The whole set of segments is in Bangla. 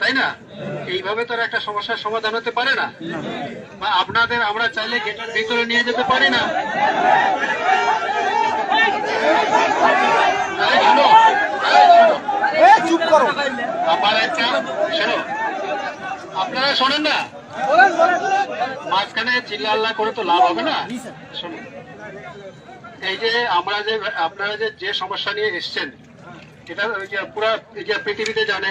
তাই না? এইভাবে তো একটা সমস্যার সমাধান হতে পারে না। বা আপনাদের আমরা চাইলে গেটের ভিতরে নিয়ে যেতে পারি না। শোনো, চুপ করো। আমার একটা শোনো আপনারা শোনেন না? মাঝখানে চিল্লা আল্লাহ করে তো লাভ হবে না? এই যে আমরা যে আপনারা যে যে সমস্যা নিয়ে এসছেন এটা ওই যে পুরা পৃথিবীতে জানে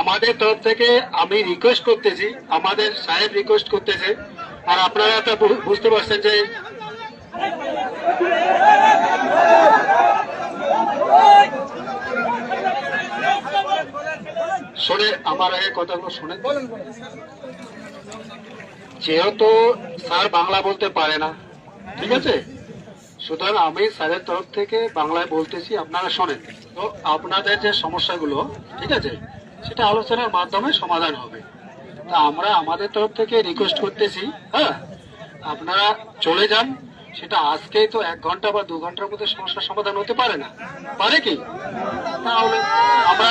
আমাদের তরফ থেকে আমি রিকোয়েস্ট করতেছি, আমাদের সাহেব রিকোয়েস্ট করতেছে। আর আপনারা তো বুঝতে পারছেন যে শোনে আমার আগে কথাগুলো শোনেন। যেহেতু স্যার বাংলা বলতে পারে না, ঠিক আছে? সুতরাং আমি স্যারের তরফ থেকে বাংলায় বলতেছি, আপনারা শোনেন। তো আপনাদের যে সমস্যাগুলো, ঠিক আছে? সেটা আলোচনার মাধ্যমে সমাধান হবে। তা আমরা আমাদের তরফ থেকে রিকোয়েস্ট করতেছি হ্যাঁ? আপনারা চলে যান, সেটা আজকেই তো এক ঘণ্টা বা দু ঘণ্টার মধ্যে সমস্যার সমাধান হতে পারে না। পারে কি? তাহলে আমরা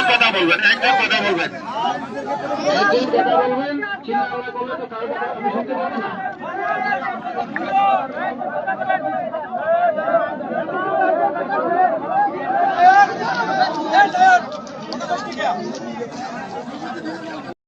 বলবেন একজন কথা বলবেন কথা বলবেন।